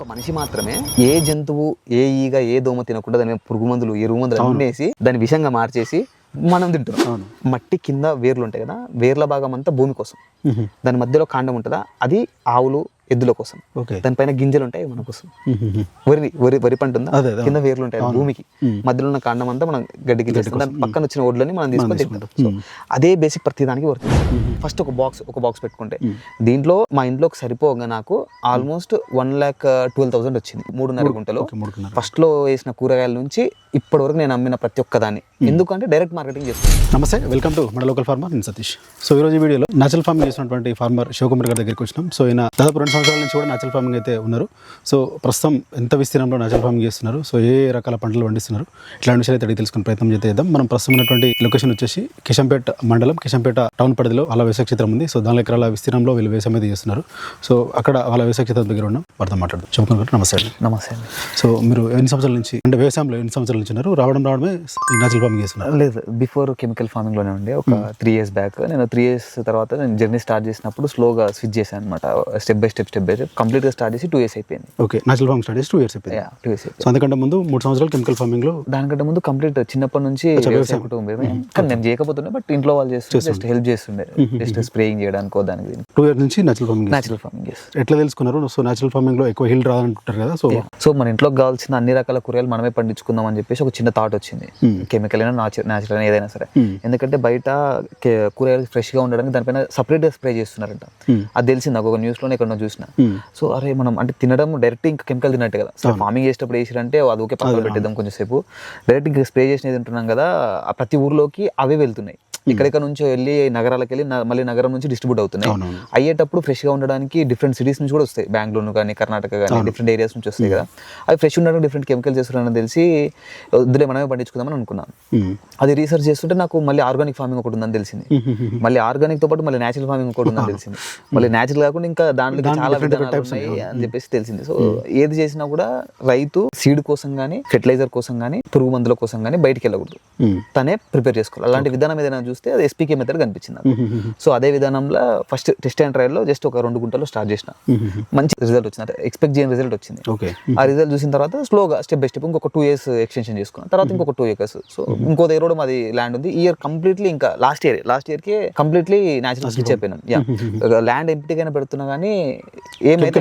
ఒక మనిషి మాత్రమే ఏ జంతువు ఏ ఈగ ఏ దోమ తినకుండా దాని పురుగు మందులు ఎరువు మందులు అన్నేసి దాన్ని విషంగా మార్చేసి మనం తింటున్నాం. మట్టి కింద వేర్లు ఉంటాయి కదా వేర్ల భాగం అంతా భూమి కోసం. దాని మధ్యలో కాండం ఉంటుందా? అది ఆవులు ఎద్దుల కోసం. దానిపైన గింజలు ఉంటాయి మన కోసం. వరి వరి వరి పంట ఉందా. కింద వేర్లు ఉంటాయి. భూమికి. మధ్యలో ఉన్న కాండం అంతా మనం గడ్డికి చేస్తాం దాని పక్కన వచ్చిన ఒడ్లని మనం తీసుకొని తింటాం. అదే బేసిక్ ప్రతి దానికి వర్తిస్తుంది ఫస్ట్ ఒక బాక్స్ ఒక బాక్స్ పెట్టుకుంటే దీంట్లో మా ఇంట్లోకి సరిపోగా నాకు almost one lakh twelve thousand వచ్చింది. మూడున్నర గుంటలో. ఓకే మూడుకున్నారు ఫస్ట్లో వేసిన కూరగాయల నుంచి ఇప్పటి వరకు నేను అమ్మిన ప్రతి ఒక్క దాన్ని ఎందుకంటే డైరెక్ట్ మార్కెటింగ్ చేస్తాను నమస్తే వెల్కమ్ టు మన లోకల్ ఫార్మర్ నేను సతీష్. సో ఈ రోజు ఈ వీడియోలో నేచురల్ ఫార్మింగ్ చేసినటువంటి ఫార్మర్ శివకుమార్ గారి దగ్గరికి వచ్చినాం. సో ఈయన దాదాపు రెండు సంవత్సరాల నుంచి కూడా నేచురల్ ఫార్మింగ్ అయితే ఉన్నారు. సో ప్రస్తుతం ఎంత విస్తీర్ణంలో నేచురల్ ఫార్మింగ్ చేస్తున్నారు? సో ఏ రకాల పంటలు పండిస్తున్నారు? ఇట్లాంటి విషయాలు అయితే అడిగి తెలుసుకునే ప్రయత్నం చేద్దాం. మనం ప్రస్తుతం ఉన్నటువంటి లొకేషన్ వచ్చేసి కిషంపేట మండలం కిషంపేట టౌన్ పరిధిలో వాళ్ళ వ్యవసాయ క్షేత్రం ఉంది. సో దాని ఎకరాల విస్తీర్ణంలో వీళ్ళు వ్యవసాయం అయితే చేస్తున్నారు. సో అక్కడ వాళ్ళ వ్యవసాయ క్షేత్రం దగ్గర ఉన్నాం. వారితో మాట్లాడుతాం శివకుమార్ గారు నమస్తే అండి. నమస్తే సో మీరు ఎన్ని సంవత్సరాల నుంచి అంటే వ్యవసాయంలో ఎన్ని సంవత్సరాల నుంచి ఉన్నారు రావడం రావడమే నేచురల్ ఫార్మింగ్ చేస్తున్నారు. లేదు బిఫోర్ కెమికల్ ఫార్మింగ్లోనే ఉండే. ఒక త్రీ ఇయర్స్ బ్యాక్ నేను త్రీ ఇయర్స్ తర్వాత నేను జర్నీ స్టార్ట్ చేసినప్పుడు స్లోగా స్విచ్ చేశాను అనమాట step by step step by step కంప్లీట్గా స్టార్ట్ చేసి టూ ఇయర్స్ అయిపోయింది. ఓకే నేచురల్ ఫార్మింగ్ స్టార్ట్ చేసి టూ ఇయర్స్ అయిపోయింది. టూ ఇయర్స్ సో అందుకంటే ముందు మూడు సంవత్సరాలు కెమికల్ ఫార్మింగ్లో దానికంటే ముందు కంప్లీట్ చిన్నప్పటి నుంచి వ్యవసాయ కుటుంబం కానీ నేను చేయకపోతుండే బట్ ఇంట్లో వాళ్ళు చేస్తుండే జస్ట్ హెల్ప్ చేస్తుండే. జస్ట్ స్ప్రేయింగ్ చేయడానికో దానికి టూ ఇయర్స్ నుంచి నేచురల్ ఫార్మింగ్ న్యాచురల్ ఫార్మింగ్ ఎట్లా తెలుసుకున్నారు? సో నేచురల్ ఫార్మింగ్లో ఎక్కువ హిల్ రాదంటుంటారు కదా సో సో మన ఇంట్లోకి కావాల్సిన అన్ని రకాల కూరగాయలు మనమే పండించుకుందాం అని చెప్పేసి ఒక చిన్న థాట్ వచ్చింది. Hmm. కెమికల్ అయినా న్యాచురల్ అయినా ఏదైనా సరే. Hmm. ఎందుకంటే బయట కూరగాయలు ఫ్రెష్గా ఉండడానికి దానిపైన సపరేట్గా స్ప్రే చేస్తున్నారంట. Hmm. అది తెలిసింది నాకు ఒక న్యూస్లోనే ఎక్కడో చూసిన. Hmm. సో అరే మనం అంటే తినడం డైరెక్ట్ ఇంకా కెమికల్ తిన్నట్టు కదా. ఫార్మింగ్ చేసేటప్పుడు వేసిరంటే అది ఓకే పక్కన పెట్టేద్దాం కొంచెం సేపు. డైరెక్ట్ ఇంకా స్ప్రే చేసినది తింటున్నాం కదా ప్రతి ఊర్లోకి అవే వెళ్తున్నాయి. ఇక్కడెక్కడ నుంచి వెళ్ళి నగరాలకు వెళ్ళి మళ్ళీ నగరం నుంచి డిస్ట్రిబ్యూట్ అవుతున్నాయి. అయ్యేటప్పుడు ఫ్రెష్గా ఉండడానికి డిఫరెంట్ సిటీస్ నుంచి కూడా వస్తాయి. బెంగళూరు కానీ కర్ణాటక కానీ డిఫరెంట్ ఏరియాస్ నుంచి వస్తాయి కదా. అవి ఫ్రెష్ ఉండడానికి డిఫరెంట్ కెమికల్స్ చేస్తున్నారని తెలిసి వద్దులే మనమే పండించుకుందామని అనుకున్నాను. Hmm. అది రీసెర్చ్ చేస్తుంటే నాకు మళ్ళీ ఆర్గానిక్ ఫార్మింగ్ ఒకటి ఉందని తెలిసింది. మళ్ళీ ఆర్గానిక్తో పాటు మళ్ళీ నేచురల్ ఫార్మింగ్ ఒకటి ఉందని తెలిసింది. మళ్ళీ నేచురల్ కాకుండా ఇంకా దాంట్లో చాలా విధానాలు ఉన్నాయి అని చెప్పేసి తెలిసింది. సో ఏది చేసినా కూడా రైతు సీడ్ కోసం కానీ ఫెర్టిలైజర్ కోసం కానీ పురుగు మందుల కోసం కానీ బయటికి వెళ్ళకూడదు. Hmm. తనే ప్రిపేర్ చేసుకోవాలి. అలాంటి విధానం ఏదైనా చూస్తే అది ఎస్పీకే మెథడ్ కనిపించింది సో అదే విధానంలో ఫస్ట్ టెస్ట్ అండ్ ట్రయల్లో జస్ట్ ఒక రెండు గుంటల్లో స్టార్ట్ చేసిన. మంచి రిజల్ట్ వచ్చింది. అంటే ఎక్స్పెక్ట్ చేయని రిజల్ట్ వచ్చింది. ఓకే. ఆ రిజల్ట్ చూసిన తర్వాత స్లోగా స్టెప్ బై స్టెప్ ఇంకొక టూ ఇయర్స్ ఎక్స్టెన్షన్ చేసుకున్నాను తర్వాత ఇంకొక టూ ఇయర్స్ సో ఇంకో దగ్గర కూడా మాది ల్యాండ్ ఉంది. ఇయర్ కంప్లీట్లీ ఇంకా లాస్ట్ ఇయర్ లాస్ట్ ఇయర్కి కంప్లీట్లీ న్యాచురల్ స్విచ్ అయిపోయినాం ల్యాండ్ ఎంప్టీగానే పెడుతున్నా కానీ ఏమైతే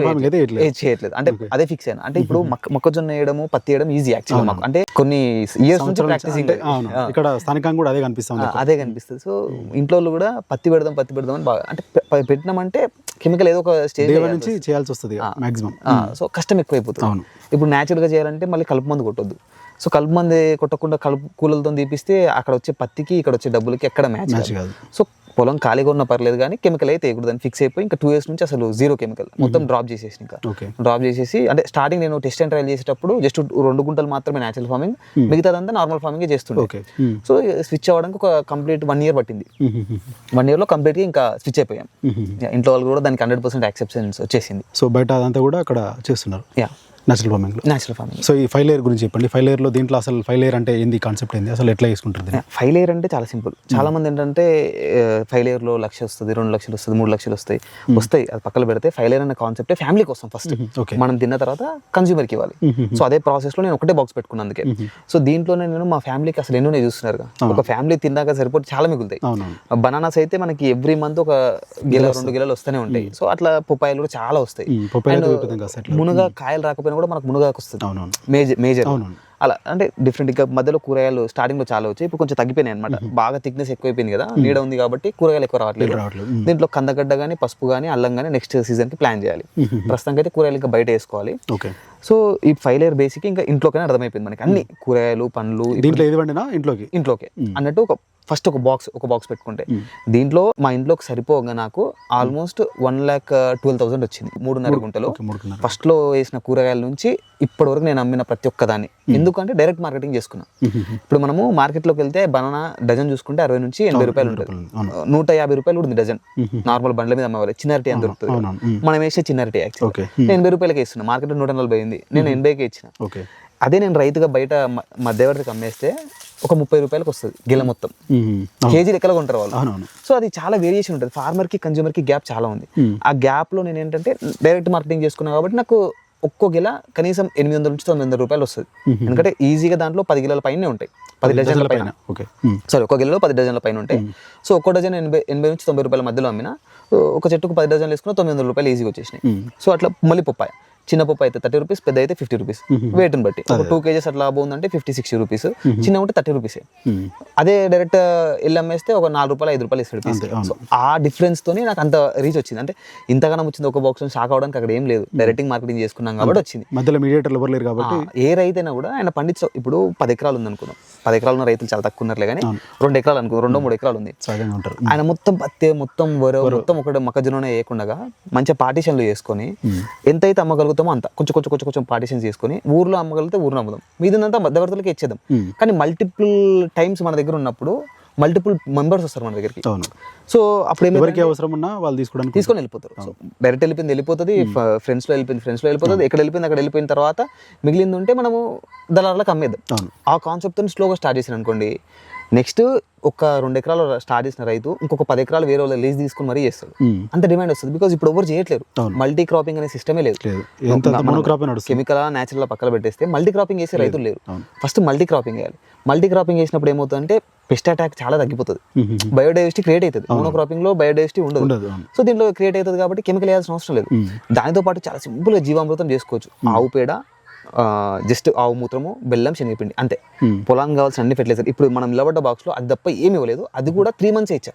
చేయట్లేదు. అంటే అదే ఫిక్స్ అయినా. అంటే ఇప్పుడు మొక్క- మొక్కజొన్న వేయడము పత్తి వేయడం ఈజీ యాక్చువల్ మాకు. అంటే కొన్ని ఇయర్స్ నుంచి ప్రాక్టీసింగ్ అవును. ఇక్కడ స్థానికంగా కూడా అదే కనిపిస్తుంది అదే కనిపిస్తుంది. సో ఇంట్లో కూడా పత్తి పెడదాం పత్తి పెడదాం అని బాగా అంటే పెట్టినామంటే కెమికల్ ఏదో ఒక స్టేజ్ నుంచి చేయాల్సి వస్తుంది మాక్సిమం సో కష్టం ఎక్కువైపోతుంది. అవును. ఇప్పుడు natural గా చేయాలంటే మళ్ళీ కలుపు మందు కొట్టొద్దు. సో కలుపు మంది కొట్టకుండా కలుపు కూలలతో తీపిస్తే అక్కడ వచ్చే పత్తికి ఇక్కడ వచ్చే డబ్బులకి ఎక్కడ మ్యాచ్ కాదు. సో పొలం ఖాళీగా ఉన్న పర్లేదు కానీ కెమికల్ అయితే వేయకూడదు. అని ఫిక్స్ అయిపోయి ఇంకా టూ ఇయర్స్ నుంచి అసలు జీరో కెమికల్ మొత్తం డ్రాప్ చేసేసి ఇంకా. డ్రాప్ చేసేసి అంటే స్టార్టింగ్ నేను టెస్ట్ అండ్ ట్రయల్ చేసేటప్పుడు జస్ట్ రెండు గుంటలు మాత్రమే న్యాచురల్ ఫార్మింగ్ మిగతాదంతా నార్మల్ ఫార్మింగ్ చేస్తుండే. సో స్విచ్ అవ్వడానికి ఒక కంప్లీట్ వన్ ఇయర్ పట్టింది. వన్ ఇయర్లో కంప్లీట్గా ఇంకా స్విచ్ అయిపోయాం. ఇంట్లో వాళ్ళు కూడా దానికి హండ్రెడ్ పర్సెంట్ యాక్సెప్టెన్స్ వచ్చేసింది. సో బయట అదంతా కూడా అక్కడ చేస్తున్నారు. యా నేచురల్ ఫార్మింగ్లో. న్యాచురల్ ఫార్మింగ్ సో ఈ ఫైవ్ లేయర్ గురించి చెప్పండి. ఫైవ్లో దీంట్లో అసలు ఫైవ్ లేయర్ అంటే ఏంది? కాన్సెప్ట్ ఏంది? అసలు ఎట్లా చేసుకుంటారు దీన్ని? ఫైవ్ లేయర్ అంటే చాలా సింపుల్. చాలా మంది ఏంటంటే ఫైవ్ లేయర్లో లక్ష వస్తుంది రెండు లక్షలు వస్తుంది మూడు లక్షలు వస్తాయి. వస్తాయి అది పక్కన పెడితే ఫైవ్ లేయర్ అనే కాన్సెప్ట్ ఫ్యామిలీ కోసం ఫస్ట్ ఓకే మనం తిన్న తర్వాత కన్జ్యూమర్కి ఇవ్వాలి. సో అదే ప్రాసెస్లో నేను ఒకటే బాక్స్ పెట్టుకున్నాను అందుకే. సో దీంట్లోనే నేను మా ఫ్యామిలీకి అసలు ఎన్నో చూస్తున్నారు ఒక ఫ్యామిలీ తిన్నాక సరిపోతే చాలా మిగులుతాయి. బనానాస్ అయితే మనకి ఎవ్రీ మంత్ ఒక గిల రెండు గిలలు వస్తూనే ఉంటాయి. సో అట్లా పుప్పాయలు కూడా చాలా వస్తాయి. మునగ కాయలు రాకపోయినా కూడా మనకు మునగాకు వస్తుంది. అవునవును. మేజర్ మేజర్ అవునవును. అలా అంటే డిఫరెంట్ ఇంకా మధ్యలో కూరగాయలు స్టార్టింగ్లో చాలా వచ్చాయి. ఇప్పుడు కొంచెం తగ్గిపోయినాయి అనమాట బాగా థిక్నెస్ ఎక్కువైపోయింది కదా. నీడ ఉంది కాబట్టి కూరగాయలు ఎక్కువ రావట్లేదు. రావట్లేదు. దీంట్లో కందగడ్డ కానీ పసుపు కానీ అల్లం కానీ నెక్స్ట్ సీజన్కి ప్లాన్ చేయాలి. ప్రస్తుతానికి అయితే కూరగాయలు ఇంకా బయట వేసుకోవాలి. ఓకే. సో ఈ ఫైవ్ లేయర్ బేసిక్ ఇంకా ఇంట్లోకైనా అర్థమైపోయింది మనకి. అన్ని కూరగాయలు పండ్లు దీంట్లో ఏది వండినా ఇంట్లోకి? ఇంట్లోకే. అన్నట్టు ఒక ఫస్ట్ ఒక బాక్స్ ఒక బాక్స్ పెట్టుకుంటే. దీంట్లో మా ఇంట్లోకి సరిపోగా నాకు almost one lakh twelve thousand వచ్చింది. మూడున్నర గుంటలో. ఓకే మూడుకున్నారు ఫస్ట్లో వేసిన కూరగాయల నుంచి ఇప్పటి వరకు నేను అమ్మిన ప్రతి ఒక్క దాన్ని ఎందుకంటే డైరెక్ట్ మార్కెటింగ్ చేసుకున్నా. ఇప్పుడు మనము మార్కెట్లోకి వెళ్తే బనానా డజన్ చూసుకుంటే అరవై నుంచి ఎనభై రూపాయలు ఉంటుంది. నూట యాభై రూపాయలు ఉంటుంది డజన్. నార్మల్ బండ్ల మీద అమ్మవాలి చిన్నరిటీ అని దొరుకుతుంది. మనం వేసే చిన్నరిటీ యాక్చువల్ నేను ఎనభై రూపాయలకి ఇస్తున్నా. మార్కెట్ నూట నలభై ఉంది నేను ఎనభైకి ఇచ్చిన. అదే నేను రైతుగా బయట మధ్యవర్తికి అమ్మేస్తే ఒక ముప్పై రూపాయలకు వస్తుంది గిల మొత్తం. కేజీ లెక్కలో కొంటారు వాళ్ళు? సో అది చాలా వేరియేషన్ ఉంటుంది. ఫార్మర్కి కన్జ్యూమర్కి గ్యాప్ చాలా ఉంది. ఆ గ్యాప్లో నేను ఏంటంటే డైరెక్ట్ మార్కెటింగ్ చేసుకున్నా కాబట్టి నాకు ఒక్కో గిల కనీసం ఎనిమిది వందల నుంచి తొమ్మిది వందల రూపాయలు వస్తుంది. ఎందుకంటే ఈజీగా దాంట్లో పది గిలల పైనే ఉంటాయి. పది డజన్ల పైన. ఓకే. సారీ ఒక గిలలో పది డజన్ల పైన ఉంటాయి. సో ఒక్కో డజన్ ఎనభై ఎనభై నుంచి తొంభై రూపాయల మధ్యలో అమ్మిన ఒక చెట్టుకు పది డజన్లు వేసుకున్న తొమ్మిది వందల రూపాయలు ఈజీగా వచ్చేసినాయి. సో అట్లా మళ్ళీ పప్పాయ. చిన్న పప్పు అయితే థర్టీ రూపీస్ పెద్ద అయితే ఫిఫ్టీ రూపీస్ వెయిట్ని బట్టి. ఒక టూ కేజెస్ అట్లా బాగుందంటే ఫిఫ్టీ సిక్స్టీ రూపీస్ చిన్న ఉంటే థర్టీ రూపీస్ అదే డైరెక్ట్ వెళ్ళి అమ్మేస్తే ఒక నాలుగు రూపాయలు ఐదు రూపాయలు ఇస్తాడు. సో ఆ డిఫరెన్స్ తోని నాకు అంత రీచ్ వచ్చింది. అంటే ఇంతగానం వచ్చింది ఒక బాక్స్ షాక్ అవడానికి అక్కడ ఏం లేదు. డైరెక్ట్ మార్కెటింగ్ చేసుకున్నాం కాబట్టి వచ్చింది. మధ్యలో మీడియేటర్లు ఎవరు లేరు కాబట్టి ఏ రైతైనా కూడా ఆయన పండించ ఇప్పుడు పది ఎకరాలు ఉంది అనుకుందాం. పది ఎకరాలు ఉన్న రైతులు చాలా తక్కువ ఉన్నారులే కానీ రెండు ఎకరాలు అనుకో రెండో మూడు ఎకరాలు ఉంది. ఆయన మొత్తం పత్తి మొత్తం వరో మొత్తం ఒకటి మొక్కజొన్న వేయకుండా మంచిగా పార్టీషన్లు చేసుకొని ఎంతైతే అమ్మగలుగుతామో అంత కొంచెం కొంచెం కొంచెం కొంచెం పార్టీషన్స్ చేసుకొని ఊర్లో అమ్మగలిగితే ఊరిలో అమ్ముదాం. మీదంతా మధ్యవర్తులకి ఇచ్చేద్దాం. కానీ మల్టిపుల్ టైమ్స్ మన దగ్గర ఉన్నప్పుడు మల్టిపుల్ మెంబర్స్ వస్తారు మన దగ్గరికి. సో అప్పుడు ఎవరికి అవసరం ఉన్నా వాళ్ళు తీసుకోవడానికి తీసుకొని వెళ్ళిపోతారు. సో డైరెక్ట్ వెళ్ళిపోయింది వెళ్ళిపోతుంది ఫ్రెండ్స్లో వెళ్ళిపోయింది ఫ్రెండ్స్లో వెళ్ళిపోతుంది ఎక్కడ వెళ్ళిపోయింది అక్కడ వెళ్ళిపోయిన తర్వాత మిగిలింది ఉంటే మనము దళారులకు అమ్మేద్దాం. ఆ కాన్సెప్ట్ స్లోగా స్టార్ట్ చేసిన అనుకోండి నెక్స్ట్ ఒక రెండు ఎకరాలు స్టార్ట్ చేసిన రైతు ఇంకొక పది ఎకరాలు వేరే వాళ్ళ లీజ్ తీసుకుని మరీ చేస్తాడు. అంత డిమాండ్ వస్తుంది బికాజ్ ఇప్పుడు ఎవరు చేయట్లేరు. అవును. మల్టీ క్రాపింగ్ అనే సిస్టమే లేదు. కెమికల్ న్యాచురల్ పక్కన పెట్టేస్తే మల్టీ క్రాపింగ్ చేసే రైతులు లేరు. ఫస్ట్ మల్టీ క్రాపింగ్ చేయాలి. మల్టీ క్రాపింగ్ చేసినప్పుడు ఏమవుతుందంటే పెస్ట్ అటాక్ చాలా తగ్గిపోతుంది. బయోడైవర్సిటీ క్రియేట్ అవుతుంది. మోనో క్రాపింగ్లో బయోడైవర్సిటీ ఉండదు. సో దీంట్లో క్రియేట్ అవుతుంది కాబట్టి కెమికల్ వేయాల్సిన అవసరం లేదు. దానితో పాటు చాలా సింపుల్గా జీవామృతం చేసుకోవచ్చు. ఆవు పేడ జస్ట్ ఆవు మూత్రము బెల్లం శనగపిండి అంతే. పొలానికి కావాల్సిన అన్ని ఫెర్టిలైజర్ ఇప్పుడు మనం నిలబడ్డ బాక్స్లో అది తప్ప ఏమి ఇవ్వలేదు. అది కూడా త్రీ మంత్స్ ఇచ్చా.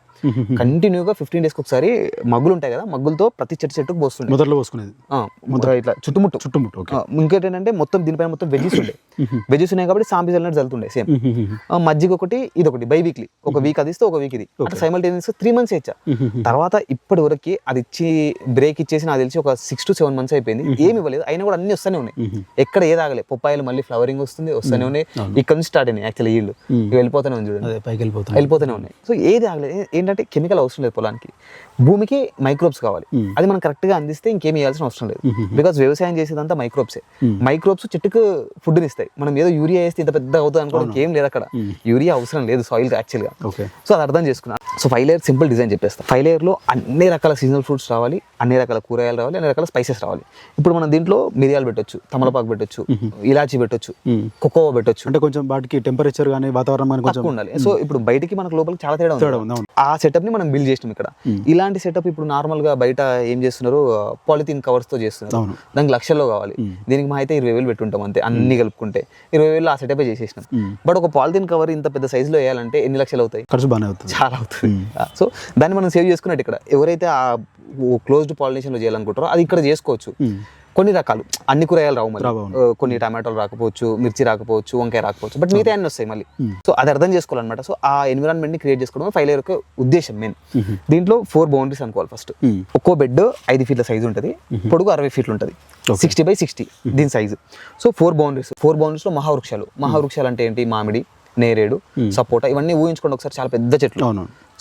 కంటిన్యూగా ఫిఫ్టీన్ డేస్కి ఒకసారి మగ్గులు ఉంటాయి కదా మగ్గులతో ప్రతి చెట్టు చెట్టుకు పోస్తుండే. మొదట్లో పోసుకునేది. ఆ, ఇట్లా చుట్టుముట్టు. చుట్టుముట్టు ఓకే. ఆ, ఇంకోటి ఏంటంటే మొత్తం దీనిపైన మొత్తం వెజ్జెస్ ఉండే. వెజ్జెస్ ఉన్నాయి కాబట్టి సాంపి చల్లినట్టు చల్లుతుండే సేమ్ మజ్జిగ ఒకటి ఇది ఒకటి బై వీక్లీ ఒక వీక్ అది ఇస్తే ఒక వీక్ ఇది. అట్లా సైమల్టేనియస్ త్రీ మంత్స్ ఇచ్చా. తర్వాత ఇప్పటి వరకు అది ఇచ్చి బ్రేక్ ఇచ్చేసి నాకు తెలిసి ఒక సిక్స్ టు సెవెన్ మంత్స్ అయిపోయింది. ఏమి ఇవ్వలేదు. అయినా కూడా అన్ని వస్తూనే ఉన్నాయి. ఎక్కడ ఏది ఆగలే. పొప్పాయలు మళ్ళీ ఫ్లవరింగ్ వస్తుంది వస్తూనే ఉన్నాయి. ఇక్కడ నుంచి స్టార్ట్ అయినాయి యాక్చువల్లీ ఇవి వెళ్ళిపోతూనే ఉంది చూడండి. పైకి వెళ్ళిపోతాం వెళ్ళిపోతూనే ఉన్నాయి. సో ఏది ఆగలేదు ఏంటంటే కెమికల్ అవసరం లేదు పొలానికి. భూమికి మైక్రోబ్స్ కావాలి. అది మనం కరెక్ట్గా అందిస్తే ఇంకేం ఇవ్వాల్సిన అవసరం లేదు. బికాస్ వ్యవసాయం చేసేదంతా మైక్రోబ్సే మైక్రోబ్స్ చెట్టుకు ఫుడ్ని ఇస్తాయి. మనం ఏదో యూరియా వేస్తే ఇంత పెద్ద అవుతుంది అనుకోవడానికి ఏం లేదు అక్కడ. యూరియా అవసరం లేదు సాయిల్ యాక్చువల్గా సో అది అర్థం చేసుకున్నాను so five layer simple design చెప్పేస్తా. ఫైవ్ లేయర్లో అన్ని రకాల సీజనల్ ఫ్రూట్స్ రావాలి అన్ని రకాల కూరగాయలు రావాలి అన్ని రకాల స్పైసెస్ రావాలి. ఇప్పుడు మనం దీంట్లో మిరియాలు పెట్టొచ్చు తమలపాకు పెట్టొచ్చు ఇలాచీ పెట్టొచ్చు కోకోవా పెట్టొచ్చు. అంటే కొంచెం వాటికి టెంపరేచర్ కానీ వాతావరణం కొంచెం ఉండాలి. సో ఇప్పుడు బయటికి మనకు లోపలికి చాలా తేడా ఉంది. ఆ సెటప్ని మనం బిల్డ్ చేసినాం ఇక్కడ. ఇలాంటి సెటప్ ఇప్పుడు నార్మల్గా బయట ఏం చేస్తున్నారు పాలిథిన్ కవర్స్తో చేస్తున్నారు. దానికి లక్షల్లో కావాలి. దీనికి మా అయితే ఇరవై వేలు పెట్టుంటాం అంతే అన్ని కలుపుకుంటే. ఇరవై వేలు ఆ సెటప్ చేసేసినాం. బట్ ఒక పాలిథిన్ కవర్ ఇంత పెద్ద size లో వేయాలంటే ఎన్ని లక్షలు అవుతాయి? ఖర్చు బాగానే అవుతుంది. చాలా అవుతుంది. సో దాన్ని మనం సేవ్ చేసుకున్నట్టు ఇక్కడ. ఎవరైతే ఆ క్లోజ్డ్ పాలినేషన్లో చేయాలనుకుంటారో అది ఇక్కడ చేసుకోవచ్చు. కొన్ని రకాలు. అన్ని కూరగాయలు రావు. ఆ, కొన్ని టమాటోలు రాకపోవచ్చు మిర్చి రాకపోవచ్చు వంకాయ రాకపోవచ్చు బట్ మిగతా అన్ని వస్తాయి మళ్ళీ. సో అది అర్థం చేసుకోవాలన్నమాట. సో ఆ ఎన్విరాన్మెంట్ని క్రియేట్ చేసుకోవడం ఫైవ్ లేయర్ యొక్క ఉద్దేశం మెయిన్ దీంట్లో ఫోర్ బౌండరీస్ అనుకోవాలి ఫస్ట్ Hmm. ఒక్కో బెడ్ ఐదు ఫీట్ల సైజు ఉంటుంది. పొడుగు అరవై ఫీట్లు ఉంటుంది. సిక్స్టీ బై సిక్స్టీ దీని size so four boundaries four బౌండరీస్లో మహావృక్షాలు. మహావృక్షాలు అంటే ఏంటి? మామిడి నేరేడు సపోటా ఇవన్నీ ఊహించుకోండి ఒకసారి. చాలా పెద్ద చెట్లు.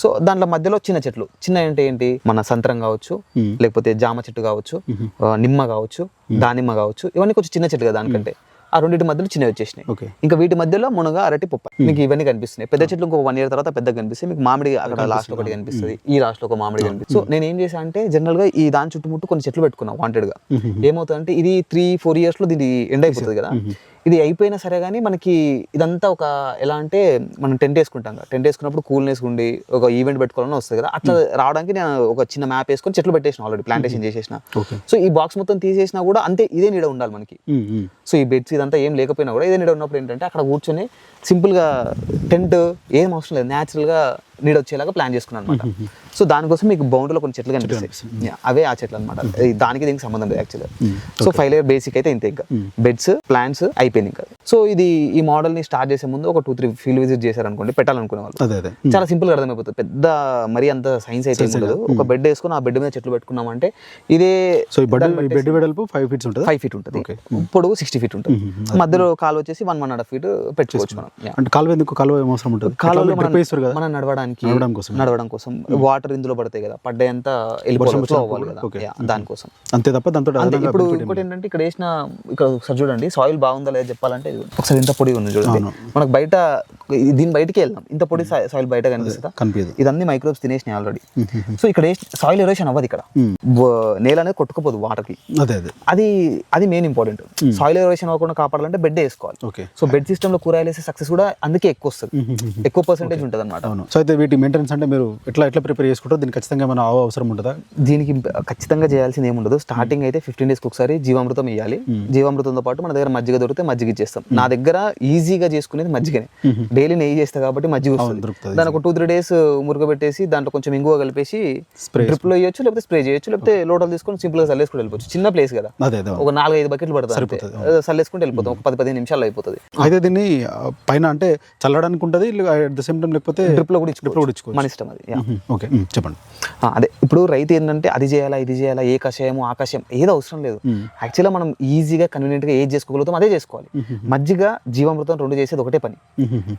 సో దాంట్లో మధ్యలో చిన్న చెట్లు. చిన్న అంటే ఏంటి? మన సంతరం కావచ్చు. లేకపోతే జామ చెట్టు కావచ్చు నిమ్మ కావచ్చు దానిమ్మ కావచ్చు ఇవన్నీ కొంచెం చిన్న చెట్లు కదా దానికంటే. ఆ రెండింటి మధ్యలో చిన్నవి వచ్చేసినాయి. ఓకే. ఇంకా వీటి మధ్యలో మునగ అరటి పప్ప మీకు ఇవన్నీ కనిపిస్తున్నాయి. పెద్ద చెట్లు ఇంకొక వన్ ఇయర్ తర్వాత పెద్దగా కనిపిస్తాయి. మీకు మామిడి అక్కడ లాస్ట్ ఒకటి కనిపిస్తుంది. ఈ లాస్ట్ ఒక మామిడి కనిపిస్తుంది. సో నేను ఏం చేశాను అంటే జనరల్గా ఈ దాని చుట్టుముట్టు కొన్ని చెట్లు పెట్టుకున్నా వాంటెడ్గా. ఏమవుతుందంటే ఇది త్రీ ఫోర్ ఇయర్స్లో దీని ఎండ్ అయిపోతుంది కదా. ఇది అయిపోయినా సరే కానీ మనకి ఇదంతా ఒక ఎలా అంటే మనం టెంట్ వేసుకుంటాం కదా. టెంట్ వేసుకున్నప్పుడు కూల్నెస్ ఉండి ఒక ఈవెంట్ పెట్టుకోవాలని వస్తుంది కదా. అట్లా రావడానికి నేను ఒక చిన్న మ్యాప్ వేసుకొని చెట్లు పెట్టేసిన ఆల్రెడీ ప్లాంటేషన్ చేసేసిన. ఓకే సో ఈ బాక్స్ మొత్తం తీసేసినా కూడా అంతే ఇదే నీడ ఉండాలి మనకి. సో ఈ బెడ్స్ ఇదంతా ఏం లేకపోయినా కూడా ఏదైనా ఉన్నప్పుడు ఏంటంటే అక్కడ కూర్చొని సింపుల్గా టెంట్ ఏం అవసరం లేదు. న్యాచురల్గా నీడ వచ్చేలాగా ప్లాన్ చేసుకున్నాను అనమాట. సో దానికోసం మీకు బౌండరీలో కొన్ని చెట్లు కనిపిస్తాయి. అవే ఆ చెట్లు అనమాట దానికి దీనికి సంబంధం లేదు యాక్చువల్గా సో ఫైవ్ లేయర్ బేసిక్ అయితే ఇంతే ఇంకా. బెడ్స్ ప్లాంట్స్ అయిపోయింది ఇంకా. సో ఇది ఈ మోడల్ని స్టార్ట్ చేసే ముందు ఒక టూ త్రీ ఫీల్డ్ విజిట్ చేశారనుకోండి పెట్టాలనుకునే వాళ్ళు. చాలా సింపుల్గా అర్థమైపోతుంది. పెద్ద మరి అంత సైన్స్ అయితే ఉండదు ఒక బెడ్ వేసుకొని ఆ బెడ్ మీద చెట్లు పెట్టుకున్నామంటే ఇదే సో బెడ్ వెడల్పు ఫైవ్ ఫీట్స్ ఉంటుంది? ఫైవ్ ఫీట్ ఉంటుంది. పొడవు సిక్స్టీ ఫీట్ ఉంటుంది. మధ్యలో కాలు వచ్చేసి one one and half feet పెట్టుకోవచ్చు మనం. అంటే కాలువ ఎందుకు? కాలువ అవసరం ఉంటుంది? కాలువలో మనం నడవడానికి నడవడానికి నడవడం కోసం. వాటర్ ఇందులో పడతాయి కదా. పడ్డాయంతా అవ్వాలి కదా. దానికోసం అంతే తప్ప దాంతో ఇప్పుడు ఇంకోటి ఏంటంటే ఇక్కడ వేసిన ఇక్కడ ఒకసారి చూడండి సాయిల్ బాగుందా లేదా చెప్పాలంటే ఇది ఒకసారి ఇంత పొడి ఉంది చూడండి. మనకు బయట దీని బయటికి వెళ్దాం ఇంత పొడి సాయిల్ బయట కనిపిస్తుందా? కనిపించదు. ఇదన్నీ మైక్రోబ్స్ తినేసినాయి ఆల్రెడీ సో ఇక్కడ సాయిల్ ఎరోషన్ అవ్వదు ఇక్కడ. నేల అనేది కొట్టుకుపోదు వాటర్కి అదే అదే. అది అది మెయిన్ ఇంపార్టెంట్ సాయిల్ ఎరోషన్ అవ్వకుండా కాపాడాలంటే బెడ్ వేసుకోవాలి. సో బెడ్ సిస్టమ్లో కూరగాయలు వేసే సక్సెస్ కూడా అందుకే ఎక్కువ వస్తుంది. ఎక్కువ పర్సెంటేజ్ ఉంటుంది అనమాట సో అయితే వీటి మెయింటెనెన్స్ అంటే మీరు ఎట్లా ఎట్లా ప్రిపేర్ చేసుకుంటారు దీనికి ఖచ్చితంగా ఏమైనా అవసరం ఉంటుందా? దీనికి ఖచ్చితంగా చేయాల్సింది ఏముండదు స్టార్టింగ్ అయితే ఫిఫ్టీన్ డేస్కి ఒకసారి జీవామృతం ఇవ్వాలి జీవామృతంతో పాటు మన దగ్గర మజ్జిగ దొరికితే మజ్జిగ ఇచ్చేస్తాం. నా దగ్గర ఈజీగా చేసుకునేది మజ్జిగనే. డైలీ నెయ్యి చేస్తా కాబట్టి మజ్జిగ వస్తుంది. దొరుకుతుంది. దాని ఒక టూ త్రీ డేస్ మురుగబెట్టేసి దాంట్లో కొంచెం ఇంగువ కలిపేసి Spray డ్రిప్లో ఇవ్వచ్చు లేకపోతే స్ప్రే చేయొచ్చు లేకపోతే లోటలు తీసుకొని సింపుల్గా చల్లేసుకుని వెళ్ళిపోవచ్చు. చిన్న ప్లేస్ కదా. ఒక నాలుగు ఐదు బకెట్లు పడుతుంది అంతే. చల్లేసుకుంటే వెళ్ళిపోతాం. ఒక పది పదిహేను నిమిషాల్లో అయిపోతుంది. అయితే దీన్ని ఆ, పైన అంటే చల్లడానికి ఉంటుంది అట్ ద సేమ్ టైం లేకపోతే డ్రిప్లో కూడా మన ఇష్టం అది. ఓకే. చెప్పండి. అదే ఇప్పుడు రైతు ఏంటంటే అది చేయాలా ఇది చేయాలా ఏ కషాయము ఆ కషాయం ఏదో అవసరం లేదు. యాక్చువల్గా మనం ఈజీగా కన్వీనియంట్గా ఏది చేసుకోగలుగుతాం అదే చేసుకోవాలి. మజ్జిగ జీవామృతం రెండు చేసేది ఒకటే పని.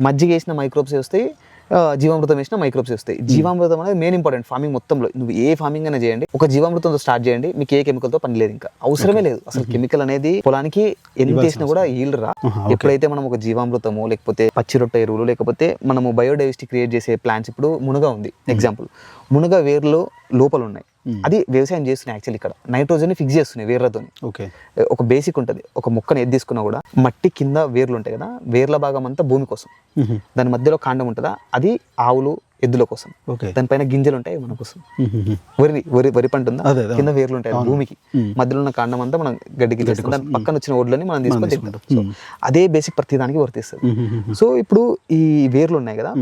మజ్జిగ వేసిన మైక్రోబ్స్ వస్తాయి జీవామృతం వేసిన మైక్రోబ్స్ వస్తాయి. జీవామృతం అనేది మెయిన్ ఇంపార్టెంట్ ఫార్మింగ్ మొత్తంలో. నువ్వు ఏ ఫార్మింగ్ అయినా చేయండి. ఒక జీవామృతంతో స్టార్ట్ చేయండి. మీకు ఏ కెమికల్తో పని లేదు ఇంకా. అవసరమే లేదు. అసలు కెమికల్ అనేది పొలానికి ఎంత వేసినా కూడా ఈల్డ్ రా. ఎప్పుడైతే మనం ఒక జీవామృతము లేకపోతే పచ్చి రొట్టె ఎరువులు లేకపోతే మనము బయోడైవర్సిటీ క్రియేట్ చేసే ప్లాంట్స్ ఇప్పుడు మునగ ఉంది. ఎగ్జాంపుల్ మునగ వేర్లు లోపల ఉన్నాయి అది వ్యవసాయం చేస్తున్నాయి యాక్చువల్లీ ఇక్కడ. నైట్రోజన్ ఫిక్స్ చేస్తున్నాయి వేర్లతో ఓకే ఒక బేసిక్ ఉంటుంది. ఒక మొక్కను ఏది తీసుకున్నా కూడా మట్టి కింద వేర్లు ఉంటాయి కదా వేర్ల భాగం అంతా భూమి కోసం. దాని మధ్యలో కాండం ఉంటుందా అది ఆవులు ఎద్దుల కోసం. దానిపైన గింజలు ఉంటాయి మన కోసం. వరి వరి వరి పంట ఉందా. కింద వేర్లు ఉంటాయి భూమికి. మధ్యలో ఉన్న కాండం అంతా మనం గడ్డికి చేస్తాం దాని పక్కన వచ్చిన ఓడ్లని మనం తీసుకొని అదే బేసిక్ ప్రతి దానికి వర్తిస్తుంది సో ఇప్పుడు ఈ వేర్లు ఉన్నాయి కదా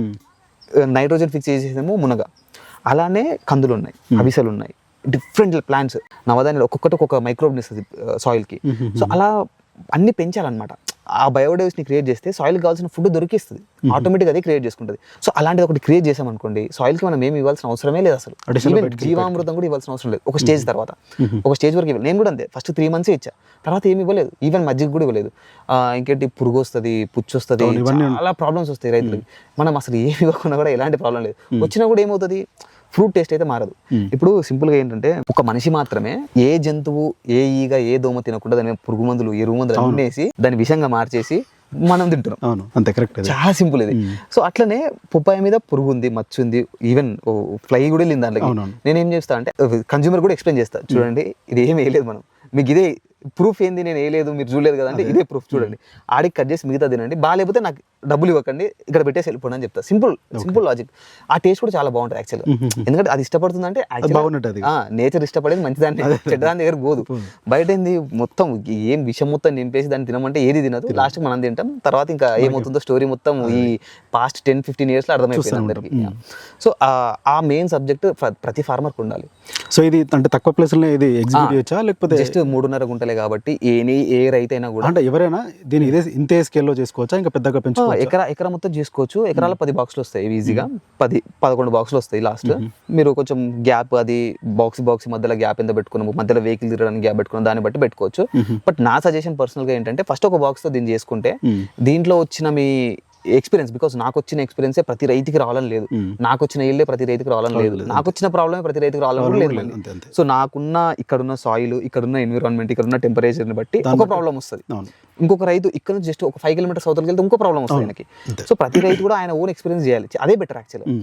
నైట్రోజన్ ఫిక్స్ చేసేదేమో మునగ. అలానే కందులు ఉన్నాయి అవిసెలు ఉన్నాయి డిఫరెంట్ ప్లాంట్స్ నవధాన్యాలు ఒక్కొక్కటి ఒక్కొక్క మైక్రోబ్ని ఇస్తుంది సాయిల్కి సో అలా అన్ని పెంచాలన్నమాట. ఆ బయోడైవర్సిటీని క్రియేట్ చేస్తే సాయిల్ కావాల్సిన ఫుడ్ దొరికిస్తుంది. ఆటోమేటిక్ అది క్రియేట్ చేసుకుంటుంది. సో అలాంటిది ఒకటి క్రియేట్ చేసామనుకోండి సాయిల్కి మనం ఏమి ఇవ్వాల్సిన అవసరమే లేదు అసలు. జీవామృతం కూడా ఇవ్వాల్సిన అవసరం లేదు. ఒక స్టేజ్ తర్వాత. ఒక స్టేజ్ వరకు ఇవ్వాలి నేను కూడా అంతే. ఫస్ట్ త్రీ మంత్స్ ఇచ్చా. తర్వాత ఏమి ఇవ్వలేదు. ఈవెన్ మజ్జిగ కూడా ఇవ్వలేదు. ఇంకేంటి? పురుగు వస్తుంది పుచ్చు వస్తుంది చాలా ప్రాబ్లమ్స్ వస్తాయి రైతులకి. మనం అసలు ఏమి ఇవ్వకుండా కూడా ఎలాంటి ప్రాబ్లం లేదు. వచ్చినా కూడా ఏమవుతుంది? ఫ్రూట్ టేస్ట్ అయితే మారదు. ఇప్పుడు సింపుల్గా ఏంటంటే ఒక మనిషి మాత్రమే ఏ జంతువు ఏ ఈగ ఏ దోమ తినకుండా దాని పురుగు మందులు ఎరువు మందులు అన్నీ వేసి దాన్ని విషంగా మార్చేసి మనం తింటున్నాం. అవును. అంతే కరెక్ట్ చాలా సింపుల్ ఇది. సో అట్లనే పుప్పాయ మీద పురుగు ఉంది మచ్చ ఉంది ఈవెన్ ఫ్లై కూడా వెళ్ళింది అవునవును. నేను ఏం చేస్తా అంటే కన్జ్యూమర్ కూడా ఎక్స్ప్లెయిన్ చేస్తా. చూడండి ఇది ఏం వేయలేదు మనం. మీకు ఇదే ప్రూఫ్ ఏంది? నేను వేయలేదు మీరు చూడలేదు కదా అంటే ఇదే ప్రూఫ్ చూడండి. ఆడికి కట్ చేసి మిగతా తినండి. బాగాలేకపోతే నాకు డబ్బులు ఇవ్వకండి ఇక్కడ పెట్టేసి వెళ్ళిపోండి అని చెప్తా. సింపుల్ సింపుల్ లాజిక్ ఆ టేస్ట్ కూడా చాలా బాగుంటుంది యాక్చువల్గా ఎందుకంటే అది ఇష్టపడుతుంది అంటే. నేచర్ ఇష్టపడేది మంచిదాన్ని చెడ్డదాని దగ్గర పోదు. బయట ఏంది? మొత్తం ఏం విషం మొత్తం నింపేసి దాన్ని తినమంటే ఏది తినదు. లాస్ట్ మనం తింటాం తర్వాత ఇంకా ఏమవుతుందో స్టోరీ మొత్తం ఈ పాస్ట్ టెన్ ఫిఫ్టీన్ ఇయర్స్లో అర్థమైపోయింది అందరికి. సో ఆ మెయిన్ సబ్జెక్ట్ ప్రతి ఫార్మర్కి ఉండాలి. సో ఇది అంటే తక్కువ ప్లేస్లో ఇది ఎగ్జిక్యూట్ చేయొచ్చా? లేకపోతే జస్ట్ మూడున్నర గుంటలే కాబట్టి ఏ ఏ రైతు అయినా కూడా అంటే ఎవరైనా దీన్ని ఇదే ఇంతే స్కేల్లో చేసుకోవచ్చా? ఇంకా పెద్దగా పెంచుకోవచ్చా? ఎకరా ఎకరా మొత్తం చేసుకోవచ్చు. ఎకరాల పది బాక్సులు వస్తాయి ఈజీగా పది పదకొండు బాక్సులు వస్తాయి లాస్ట్ మీరు కొంచెం గ్యాప్ అది బాక్స్ బాక్స్ మధ్యలో గ్యాప్ ఎంత పెట్టుకున్నాము మధ్యలో వెహికల్ తిరగడానికి గ్యాప్ పెట్టుకున్నాం దాన్ని బట్టి పెట్టుకోవచ్చు. బట్ నా సజెషన్ పర్సనల్గా ఏంటంటే ఫస్ట్ ఒక బాక్స్తో దీన్ని చేసుకుంటే. దీంట్లో వచ్చిన మీ ఎక్స్పీరియన్స్ బికాస్ నాకు వచ్చిన ఎక్స్పీరియన్సే ప్రతి రైతుకి రావాలని లేదు. నాకు వచ్చిన ఇల్లే ప్రతి రైతుకి రావాలని లేదు. నాకు వచ్చిన ప్రాబ్లమే ప్రతి రైతుకి రావాలని లేదు సో నాకున్న ఇక్కడున్న సాయిల్ ఇక్కడున్న ఎన్విరాన్మెంట్ ఇక్కడున్న టెంపరేచర్ని బట్టి ఒక ప్రాబ్లం వస్తుంది. ఇంకొక రైతు ఇక్కడ నుంచి జస్ట్ ఒక ఫైవ్ కిలోమీటర్స్ అవతలకి వెళ్తే ఇంకో ప్రాబ్లం వస్తుంది ఆయనకి. సో ప్రతి రైతు కూడా ఆయన ఓన్ ఎక్స్పీరియన్స్ చేయాలి. అదే బెటర్ యాక్చువల్లీ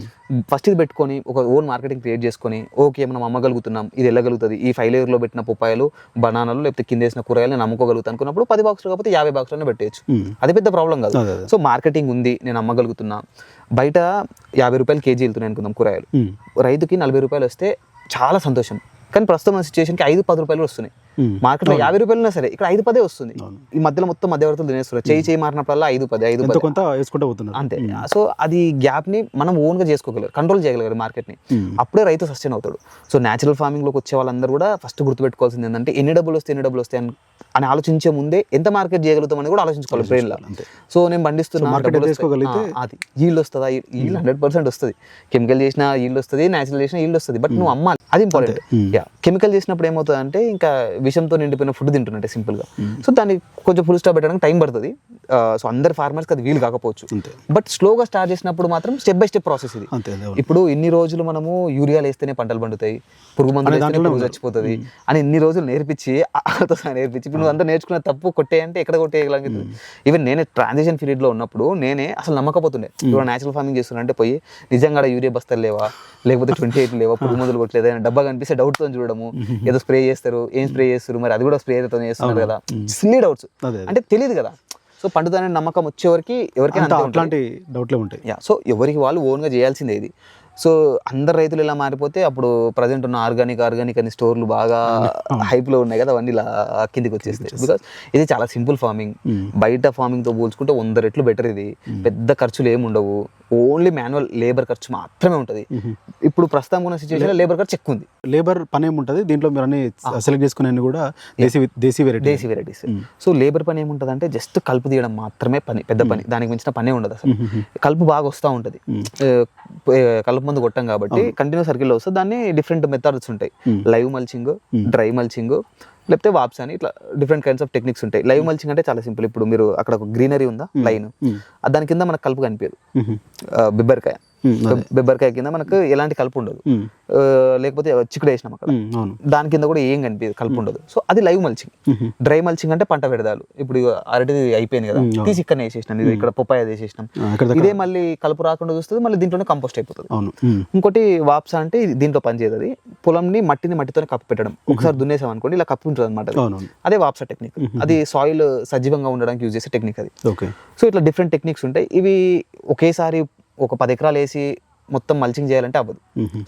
ఫస్ట్ ఇది పెట్టుకొని ఒక ఓన్ మార్కెటింగ్ క్రియేట్ చేసుకొని ఓకే మనం అమ్మగలుగుతున్నాం. ఇది వెళ్ళగలుగుతుంది. ఈ ఫైవ్ లేయర్లో పెట్టిన పుప్పాయలు బనానాలు లేకపోతే కింద వేసిన కూరగాయలు నేను అమ్ముకోగలుగుతాను అనుకున్నప్పుడు పది బాక్సులు కాకపోతే యాభై బాక్సులనే పెట్టేయచ్చు. అది పెద్ద ప్రాబ్లం కాదు. సో మార్కెటింగ్ ఉంది నేను అమ్మగలుగుతున్నా. బయట యాభై రూపాయలు కేజీ వెళ్తున్నాయి అనుకుందాం కూరగాయలు. రైతుకి నలభై రూపాయలు వస్తే చాలా సంతోషం. కానీ ప్రస్తుతం సిచ్యువేషన్కి ఐదు పది రూపాయలు వస్తున్నాయి. మ్మ్. మార్కెట్లో యాభై రూపాయలు సరే ఇక్కడ ఐదు పదే వస్తుంది. ఈ మధ్యలో మొత్తం మధ్యవర్తులు తినేస్తున్నారు. చేయి చేయి మారినప్పుడల్లా ఐదు పది ఐదు పది. కొంత వేసుకుంటూ పోతున్నారు. అంతే. సో అది గ్యాప్ని మనం ఓన్గా చేసుకోగలరు కంట్రోల్ చేయగలరు మార్కెట్ని మ్మ్. అప్పుడే రైతు సస్టైన్ అవుతాడు. సో నేచురల్ ఫార్మింగ్లోకి వచ్చే వాళ్ళందరూ కూడా ఫస్ట్ గుర్తుపెట్టుకోవాల్సింది ఏంటంటే ఎన్ని డబ్బులు వస్తే ఎన్ని డబ్బులు వస్తాయి అని ఆలోచించే ముందే ఎంత మార్కెట్ చేయగలుగుతాం అని కూడా ఆలోచించుకోవాలి బ్రెయిన్లో అంతే. సో నేను పండిస్తున్నా అది. ఈల్డ్ వస్తుందా? ఈల్డ్ హండ్రెడ్ పర్సెంట్ వస్తుంది. కెమికల్ చేసిన ఈల్డ్ వస్తుంది నేచురల్ చేసిన ఈల్డ్ వస్తుంది. బట్ నువ్వు అమ్మాలి. అది ఇంపార్టెంట్ Hmm. కెమికల్ చేసినప్పుడు ఏమవుతుంది అంటే ఇంకా విషంతో నిండిపోయిన ఫుడ్ తింటున్నట్టే సింపుల్గా. సో దాన్ని కొంచెం ఫుల్ స్టాప్ పెట్టడానికి టైం పడుతుంది. సో అందరి ఫార్మర్స్కి అది వీలు కాకపోవచ్చు. బట్ స్లోగా స్టార్ట్ చేసినప్పుడు మాత్రం స్టెప్ బై స్టెప్ ప్రాసెస్ ఇది. ఇప్పుడు ఇన్ని రోజులు మనము యూరియాలు వేస్తేనే పంటలు పండుతాయి. పురుగు మందులు వేస్తేనే పురుగు చచ్చిపోతుంది. అని ఇన్ని రోజులు నేర్పించి నేర్పించి ఇప్పుడు నువ్వు అంతా నేర్చుకున్న తప్పు కొట్టే అంటే ఎక్కడ కొట్టేయగలుగుతుంది ఈవెన్ నేనే ట్రాన్సిషన్ పీరియడ్లో ఉన్నప్పుడు నేనే అసలు నమ్మకపోతుండే. ఇప్పుడు నేచురల్ ఫార్మింగ్ చేస్తున్నా అంటే పోయి నిజంగా యూరియా బస్తాలు లేవా? లేకపోతే ట్వంటీ ఎయిట్ లేవా? పురుగు మందులు కొట్టలేదా? డబ్బా కనిపిస్తే డౌట్తో చూడడము. ఏదో స్ప్రే చేస్తారు. ఏం స్ప్రే చేస్తారు మరి అది కూడా స్ప్రే తో చేస్తున్నారు కదా. సిల్లీ డౌట్స్ అంటే తెలియదు కదా. సో పండుదనే నమ్మకం వచ్చేవరకు ఎవరికైనా. అట్లాంటి డౌట్లే ఉంటాయి. యా సో ఎవరికి వాళ్ళు ఓన్గా చేయాల్సిందే ఇది. సో అందరు రైతులు ఇలా మారిపోతే అప్పుడు ప్రజెంట్ ఉన్న ఆర్గానిక్ ఆర్గానిక్ అని స్టోర్లు బాగా హైప్లో ఉన్నాయి కదా. అవన్నీ ఇలా కిందికి వచ్చేస్తాయి. బికాస్ ఇది చాలా సింపుల్ ఫార్మింగ్ బయట farming తో పోల్చుకుంటే వంద రెట్లు బెటర్ ఇది. పెద్ద ఖర్చులు ఏమి ఉండవు ఓన్లీ మాన్యువల్ లేబర్ ఖర్చు మాత్రమే ఉంటుంది. ఇప్పుడు ప్రస్తుతం ఉన్న సిచ్యువేషన్లో లేబర్ ఖర్చు ఎక్కువ ఉంది లేబర్ పని ఏముంటుంది? దీంట్లో మీరు అన్ని సెలెక్ట్ చేసుకునే కూడా desi desi variety desi varieties so labour పని ఏముంటుంది అంటే జస్ట్ కలుపు తీయడం మాత్రమే పని పెద్ద పని. దానికి మించిన పనే ఉండదు అసలు. కలుపు బాగా వస్తూ ఉంటుంది. కలుపు మందు కొట్టాం కాబట్టి కంటిన్యూ సర్కిల్లో వస్తే దాన్ని డిఫరెంట్ మెథడ్స్ ఉంటాయి. లైవ్ మల్చింగ్ డ్రై మల్చింగ్ లేకపోతే వాప్స్ అని ఇట్లా డిఫరెంట్ కైండ్స్ ఆఫ్ టెక్నిక్స్ ఉంటాయి. లైవ్ మల్చింగ్ అంటే చాలా సింపుల్ ఇప్పుడు మీరు అక్కడ ఒక గ్రీనరీ ఉందా? లైన్ దాని కింద మనకు కలుపు కనిపించదు. బిబ్బరికాయ. బిబ్బరికాయ కింద మనకు ఎలాంటి కలుపు ఉండదు. లేకపోతే చిక్కుడు వేసినాం అక్కడ. దాని కింద కూడా ఏం కనిపించదు కలుపు ఉండదు. సో అది లైవ్ మల్చింగ్. డ్రై మల్చింగ్ అంటే పంట పెడదాలు ఇప్పుడు అరటిది అయిపోయింది కదా తీసి ఇక్కడ వేసేసినాం. ఇది ఇక్కడ పప్పాయ వేసేసినాం. ఇదే మళ్ళీ కలుపు రాకుండా చూస్తుంది మళ్ళీ దీంట్లోనే కంపోస్ట్ అయిపోతుంది. ఇంకోటి వాప్స అంటే దీంట్లో పనిచేయదు అది పొలంని మట్టిని మట్టితోనే కప్పు పెట్టడం. ఒకసారి దున్నేసాం అనుకోండి ఇలా కప్పు ఉంటుంది అనమాట అదే. వాప్స టెక్నిక్. అది సాయిల్ సజీవంగా ఉండడానికి యూజ్ చేసే టెక్నిక్ అది. సో ఇట్లా డిఫరెంట్ టెక్నిక్స్ ఉంటాయి. ఇవి ఒకేసారి ఒక పది ఎకరాలు వేసి మొత్తం మల్చింగ్ చేయాలంటే అవ్వదు.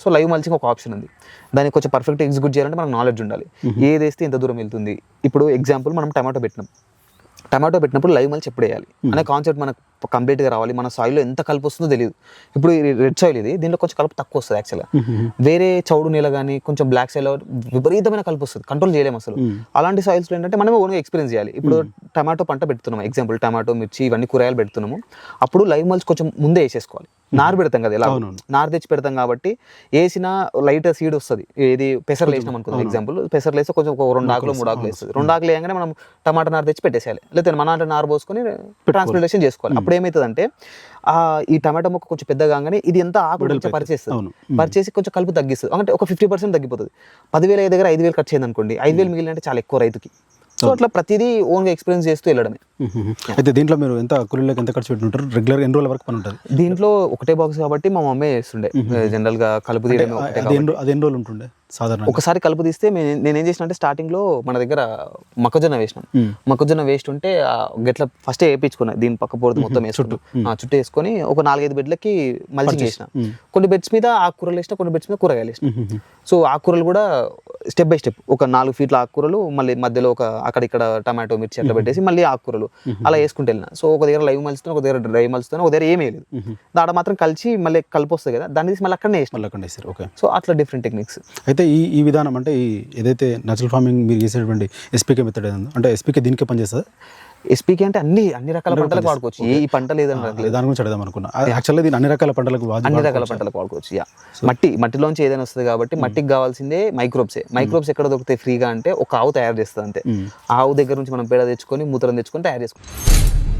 సో లైవ్ మల్చింగ్ ఒక ఆప్షన్ ఉంది. దాన్ని కొంచెం పర్ఫెక్ట్ ఎగ్జిక్యూట్ చేయాలంటే మనకు నాలెడ్జ్ ఉండాలి. ఏది వేస్తే ఇంత దూరం వెళ్తుంది? ఇప్పుడు ఎగ్జాంపుల్ మనం టమాటో పెట్టినాం. టమాటో పెట్టినప్పుడు లైవ్ మల్చి ఎప్పుడు వేయాలి అనే కాన్సెప్ట్ మనకు కంప్లీట్గా రావాలి. మన సాయిల్లో ఎంత కలుపు వస్తుందో తెలియదు ఇప్పుడు రెడ్ సాయిల్ ఇది దీంట్లో కొంచెం కలుపు తక్కువ వస్తుంది యాక్చువల్గా వేరే చౌడు నేల కానీ కొంచెం బ్లాక్ సాయిల్ విపరీతమైన కలుపు వస్తుంది. కంట్రోల్ చేయలేము అసలు. అలాంటి సాయిల్స్లో ఏంటంటే మనమే ఓన్గా ఎక్స్పీరియన్స్ చేయాలి. ఇప్పుడు టమాటో పంట పెడుతున్నాం ఎగ్జాంపుల్ టమాటో మిర్చి ఇవన్నీ కూరగాయలు పెడుతున్నాము. అప్పుడు లైవ్ మల్చి కొంచెం ముందే వేసేసుకోవాలి. నారు పెడతాం కదా ఎలా. నారు తెచ్చి పెడతాం కాబట్టి వేసిన లైట్ సీడ్ వస్తుంది. ఏది పెసర్లు వేసినాం అనుకుందాం ఎగ్జాంపుల్ పెసర్లు వేస్తే కొంచెం ఒక రెండు ఆకులు మూడు ఆకులు వేస్తుంది. రెండు ఆకులు వేయగానే మనం టమాటా నారు తెచ్చి పెట్టేసేయాలి. లేకపోతే మన అంటే నారు పోసుకొని ట్రాన్స్ప్లాంటేషన్ చేసుకోవాలి. అప్పుడు ఏమవుతుందంటే ఆ ఈ టమాటా మొక్క కొంచెం పెద్దగా కాగానే ఇది ఎంత ఆకు పరిచేస్తుంది. పరిచేసి కొంచెం కలుపు తగ్గిస్తుంది. అంటే ఒక ఫిఫ్టీ పర్సెంట్ తగ్గిపోతుంది. పదివేల దగ్గర ఐదు వేలు ఖర్చు అయింది అనుకోండి ఐదు వేలు మిగిలినంటే చాలా ఎక్కువ రైతుకి. సో అట్లా ప్రతిదీ ఓన్గా ఎక్స్పీరియన్స్ చేస్తూ వెళ్ళడమే. అయితే దీంట్లో మీరు ఎంత కూలీలకు ఎంత ఖర్చు పెట్టుంటారు రెగ్యులర్ ఎన్ని రోజుల వరకు పని ఉంటుంది? దీంట్లో ఒకటే బాక్స్ కాబట్టి మా మమ్మీ చేస్తుండే. జనరల్గా కలుపు తీయడం అది ఎన్ని రోజులు ఉంటుండే? సాధారణ ఒకసారి కలుపు తీస్తే నేనేం చేసిన అంటే స్టార్టింగ్లో మన దగ్గర మొక్కజొన్న వేసినాం. మొక్కజొన్న వేస్ట్ ఉంటే గట్ల ఫస్ట్ వేయించుకున్నా దీని పక్క పోరుది మొత్తం ఆ చుట్టూ వేసుకొని ఒక నాలుగైదు బెడ్లకి మల్చింగ్ వేసిన కొన్ని బెడ్స్ మీద ఆకుకూరలు వేసిన కొన్ని బెడ్స్ మీద కూరగాయలు వేసిన. సో ఆకుకూరలు కూడా స్టెప్ బై స్టెప్ ఒక నాలుగు ఫీట్ల ఆకుకూరలు మళ్ళీ మధ్యలో ఒక అక్కడ ఇక్కడ టమాటో మిర్చి అట్లా పెట్టేసి మళ్ళీ ఆకుకూరలు. అలా వేసుకుంటూ వెళ్ళిన. సో ఒక దగ్గర లైవ్ మలుస్తాను ఒక దగ్గర డ్రై మలుస్తాను ఒక దగ్గర ఏమీ లేదు. దాడ మాత్రం కలిసి మళ్ళీ కలిపి వస్తుంది కదా దాన్ని తీసి మళ్ళీ అక్కడనే వేసిన. మళ్ళీ అక్కడ వేస్తారు ఓకే. సో అట్లా డిఫరెంట్ టెక్నిక్స్ అయితే ఈ ఈ విధానం అంటే ఈ ఏదైతే నేచురల్ ఫార్మింగ్ మీరు చేసేటువంటి ఎస్పీకే మెథడ్ అంటే ఎస్పీకే దీనికే పనిచేస్తుంది? ఎస్పీకి అంటే అన్ని అన్ని రకాల పంటలకు వాడుకోవచ్చు. ఏ ఈ పంట లేదని రకలేదు. దాని గురించి అడదాం అనుకున్నా. యాక్చువల్లీ దీని అన్ని రకాల పంటలకు అన్ని రకాల పంటలకు వాడుకోవచ్చు యా మట్టి మట్టిలోంచి ఏదైనా వస్తుంది కాబట్టి మట్టికి కావాల్సిందే మైక్రోబ్సే మైక్రోబ్స్ ఎక్కడ దొరుకుతాయి ఫ్రీగా అంటే ఒక ఆవు తయారు చేస్తుంది అంతే. ఆవు దగ్గర నుంచి మనం పేడ తెచ్చుకొని మూత్రం తెచ్చుకొని తయారు చేసుకుంటాం.